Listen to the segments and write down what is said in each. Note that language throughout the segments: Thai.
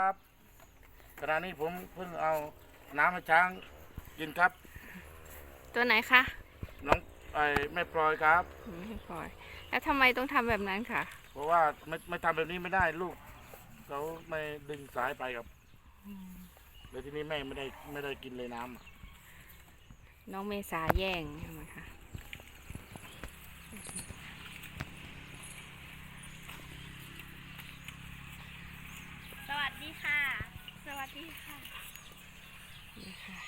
ครับขณะนี้ผมเพิ่งเอาน้ำให้ช้างกินครับ ตัวไหนคะน้องไอ้แม่ปลอยครับ อืมปล่อย แล้วทำไมต้องทำแบบนั้นค่ะเพราะว่าไม่ไม่ทำแบบนี้ไม่ได้ลูกเขาไม่ดึงสายไปครับเลยทีนี้แม่ไม่ได้ไม่ได้กินเลยน้ำอะน้องเมษาแย่งใช่ไหมคะ สวัสดีค่ะ ส วัสดีค่ะนี่ค่ะ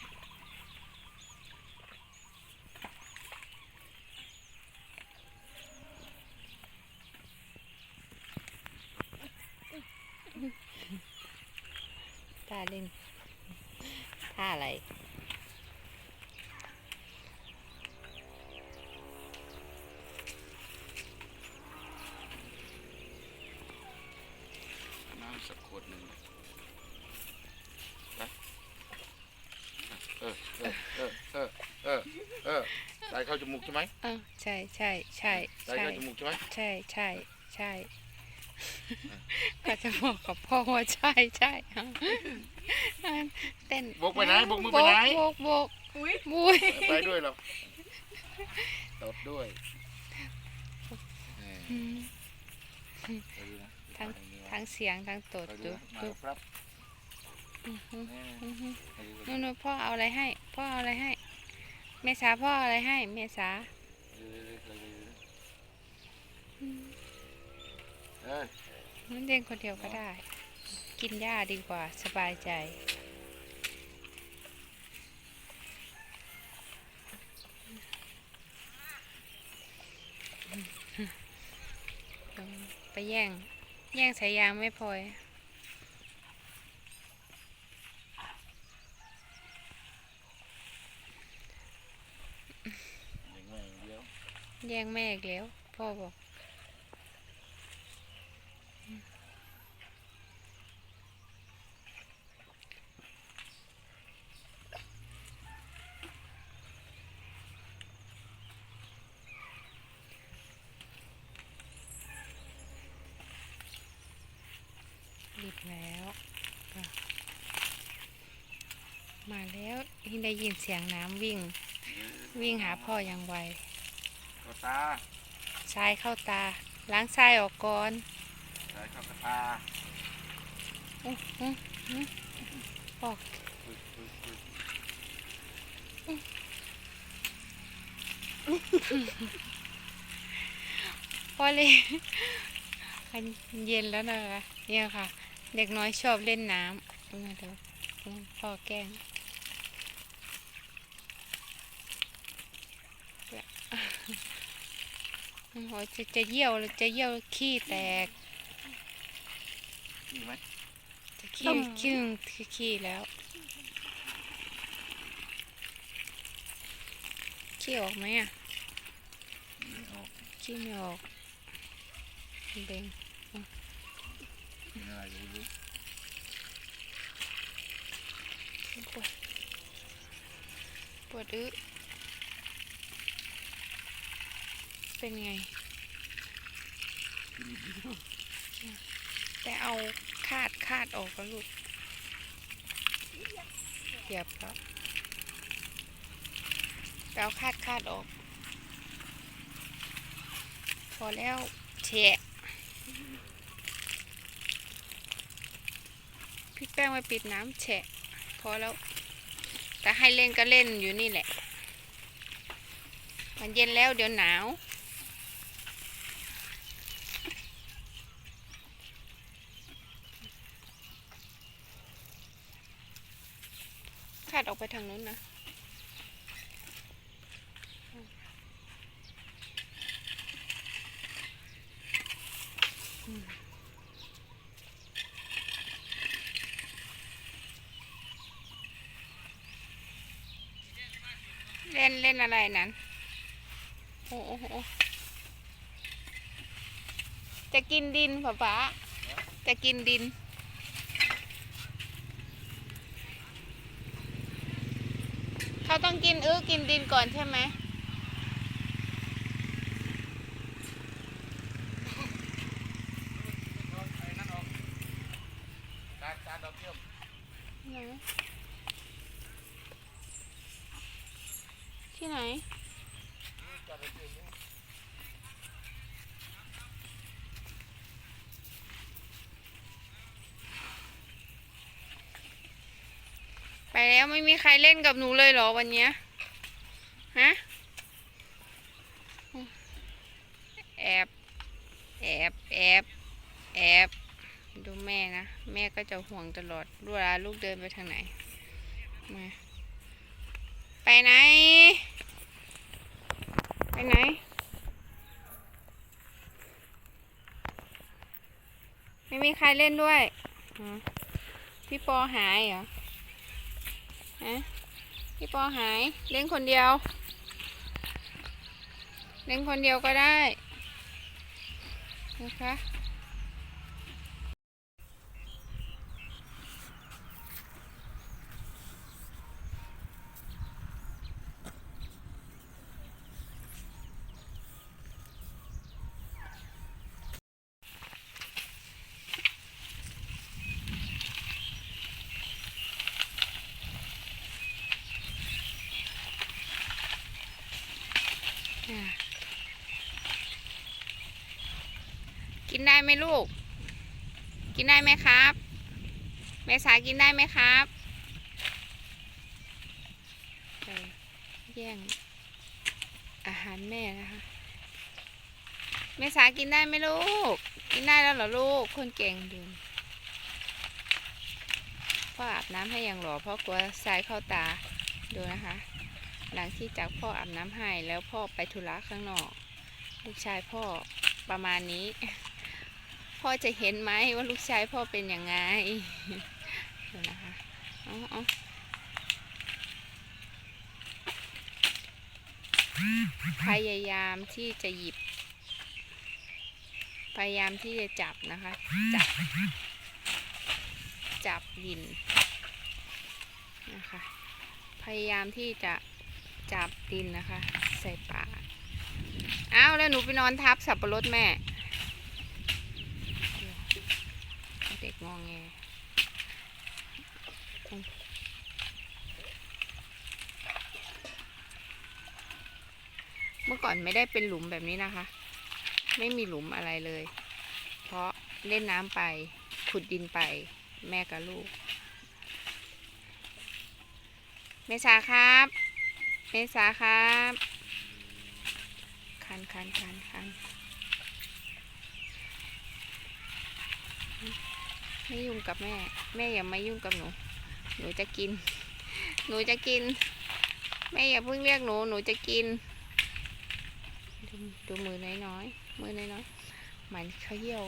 ท่าเล่นท่าอะไร น้ำสักขวดหนึ่งนะ เออเออเออเออเออเออใส่เข้าจมูกใช่ไหมเออใช่ใช่ใช่ใส่ใช่เข้าจมูกใช่ไหมใช่ใช่ใช่ก็จะบอกกับพ่อว่าใช่ใช่เต้นบกไปไหนบกมือไปไหนโบกโบกอุ้ยบุยไปด้วยเหรอตดด้วยเอออืมไปดูนะทั้งไปดูนะทั้งเสียงทั้งตดไปดูดูนะมาดู ครับ นู่นนู่นพ่อเอาอะไรให้ พ่อเอาอะไรให้ เมษาพ่อเอาอะไรให้ เมษาเออมันเล่นคนเดียวก็ได้ กินหญ้าดีกว่าสบายใจไปแย่ง แย่งสายยางไม่พอย อย่างไรอย่างเดียว แย่งแม่อีกแล้ว พ่อบอกรีบแล้ว มาแล้วที่ได้ยินเสียงน้ำวิ่ง วิ่งหาพ่ออย่างไว ก็ตาทรายเข้าตา ล้างทรายออกก่อนใส่เข้ากระตาอื้ออื้ออื้อออกปึ๊บปึ๊บปึ๊บพอเลยอันเย็นแล้วนะคะเนี่ยค่ะ เด็กน้อยชอบเล่นน้ำเอามาดูพ่อแกล้ง โอ้โหจะจะเยี่ยวเลยจะเยี่ยวขี้แตกนี่ไหมจะขี้ขี้ขี้แล้ว ขี้ออกไหมอะ ไม่ออกขี้ไม่ออกเบ่งกินอะไรไม่รู้ปวดปวดอึ เป็นไง แต่เอาคาดคาดออกก็ลูกเหยียบแล้วแต่เอาคาดคาดออก พอแล้วแฉะพี่แป้งมาปิดน้ำแฉะ พอแล้ว แต่ให้เล่นก็เล่นอยู่นี่แหละมันเย็นแล้วเดี๋ยวหนาว คาดออกไปทางนู้นนะ เล่นเล่นอะไรนั้น โอ้โหโอ้โหจะกินดินป๊าป๊าจะกินดิน เขาต้องกินอื้อกินดินก่อนใช่ไหมการการดาวเทียมไหนที่ไหนนี่การดาวเทียมนี่ ไป แล้วไม่มีใครเล่นกับหนูเลยเหรอวันเนี้ยฮะแอบแอบแอบแอบดูแม่นะ แม่ก็จะห่วงตลอดเวลาลูกเดินไปทางไหนมาไปไหน ไปไหน ไม่มีใครเล่นด้วย พี่ปอหายเหรอ ฮะพี่ปอหายเล่นคนเดียว เล่นคนเดียวก็ได้นะคะ กินได้ไหมลูก กินได้ไหมครับ เมษากินได้ไหมครับไปแย่งอาหารแม่นะคะ เมษากินได้ไหมลูก กินได้แล้วเหรอลูก คนเก่งดูพ่ออาบน้ำให้อย่างหรอเพราะกลัวทรายเข้าตาดูนะคะ หลังที่จากพ่ออาบน้ำให้แล้วพ่อไปธุระข้างนอก ลูกชายพ่อประมาณนี้ พ่อจะเห็นไหมว่าลูกชายพ่อเป็นยังไงดูนะคะอาเอพยายามที่จะหยิบ พยายามที่จะจับนะคะ จับ จับดินนะคะ พยายามที่จะ จับดินนะคะ ใส่ปากอ้าวแล้วหนูไปนอนทับสับปะรดแม่ เด็กงองแงเมื่อก่อนไม่ได้เป็นหลุมแบบนี้นะคะ ไม่มีหลุมอะไรเลย เพราะเล่นน้ำไปขุดดินไป แม่กับลูก เมษาครับ เมษาครับคันคันคันคันไม่ยุ่งกับแม่ แม่อย่ามายุ่งกับหนู หนูจะกิน หนูจะกิน แม่อย่าเพิ่งเรียกหนู หนูจะกิน ดูมือน้อยๆ มือน้อยๆ มันเขยี่ยว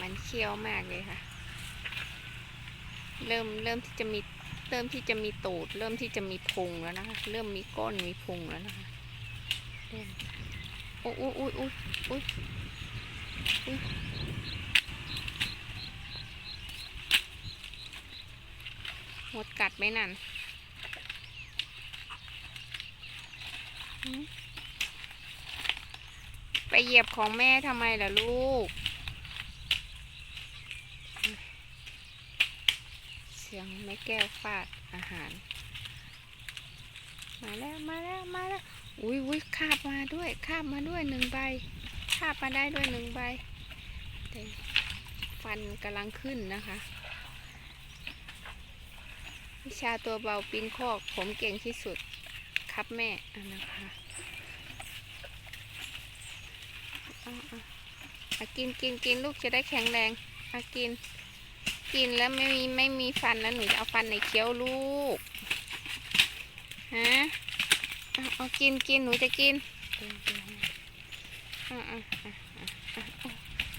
มัน เคี้ยวมากเลยค่ะ เริ่มเริ่มที่จะมีเริ่มที่จะมีตูด เริ่มที่จะมีพุงแล้วนะคะ เริ่มมีก้นมีพุงแล้วนะคะเริ่มโอ้ยโอ้ยโอ้ยโอ้ยโอ้ยหมดกัดไหมนั่นไปเหยียบของแม่ทำไมล่ะลูก เสียง แก้วฟาดอาหาร มาแล้วมาแล้วมาแล้วอุ้ยอุ้ยคาบมาด้วยคาบมาด้วยหนึ่งใบคาบมาได้ด้วยหนึ่งใบฟันกำลังขึ้นนะคะวิชาตัวเบาปีนคอกผมเก่งที่สุดครับแม่อนนะคะอาเอาเอากินกินกินลูกจะได้แข็งแรงเอากิน กินแล้วไม่มีไม่มีฟันแล้วหนูจะเอาฟันไหนเคี้ยวลูก ฮะ เอากินกินหนูจะกิน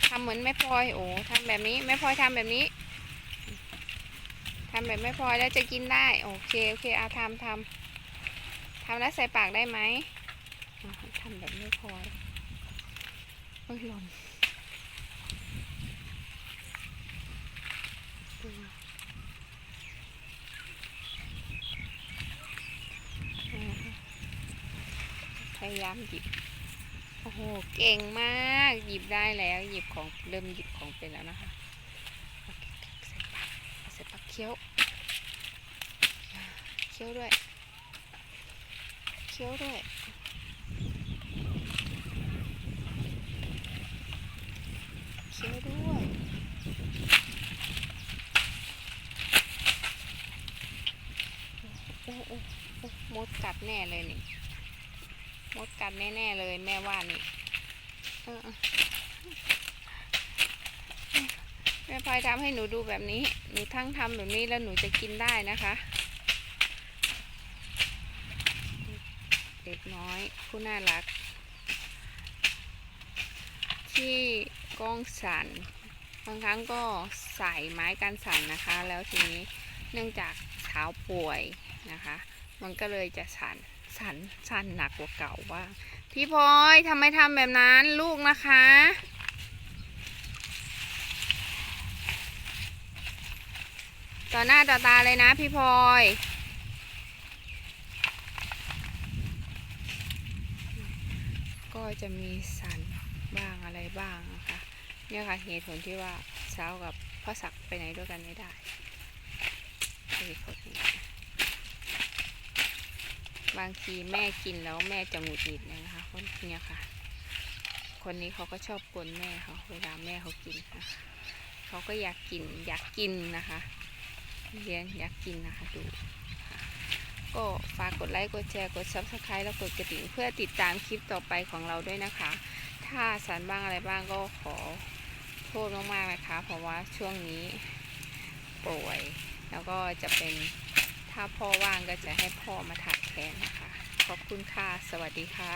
ทำเหมือนแม่พลอยโอ้ทำแบบนี้แม่พลอยทำแบบนี้ทำแบบแม่พลอยแล้วจะกินได้ โอเคโอเคเอาทำทำทำแล้วใส่ปากได้ไหมทำแบบแม่พลอยโอ้ยหล่น ยายามหยิบ โอ้โห เก่งมาก หยิบได้แล้ว หยิบของ เริ่มหยิบของเป็นแล้วนะคะโอเคใส่ปากเอาใส่ปากเคี้ยว เคี้ยวด้วย เคี้ยวด้วยเคี้ยวด้วยโอ้โอ้โอ้มดกัดแน่เลยนี่ มดกัดแน่ๆเลยแม่ว่านี่แม่พลอยทำให้หนูดูแบบนี้ หนูทั้งทำแบบนี้แล้วหนูจะกินได้นะคะ เด็กน้อยผู้น่ารัก ที่กล้องสั่นบางครั้งก็ใส่ไม้กันสั่นนะคะ แล้วทีนี้เนื่องจากเท้าป่วยนะคะ มันก็เลยจะสั่น สันสันหนักกว่าเก่าว่าพี่พลอยทำไมทำแบบนั้นลูกนะคะ ต่อหน้าต่อตาเลยนะพี่พลอยก็จะมีสันบ้างอะไรบ้างนะคะเนี่ยค่ะเหตุผลที่ว่าเช้ากับพ่อศักดิ์ไปไหนด้วยกันไม่ได้เหตุผลนี้ บางทีแม่กินแล้วแม่จะหงุดหงิดนะคะคนเนี่ยค่ะ คนนี้เขาก็ชอบกวนแม่เขาเวลาแม่เขากินนะะเขาก็อยากกินอยากกินนะคะเรียนอยากกินนะคะดูก็ฝากกดไลค์กดแชร์กด subscribe แล้วกดกระดิ่งเพื่อติดตามคลิปต่อไปของเราด้วยนะคะ ถ้าสันบ้างอะไรบ้างก็ขอโทษมากๆนะคะ เพราะว่าช่วงนี้ป่วย แล้วก็จะเป็น ถ้าพ่อว่างก็จะให้พ่อมาถักแทนนะคะ ขอบคุณค่ะ สวัสดีค่ะ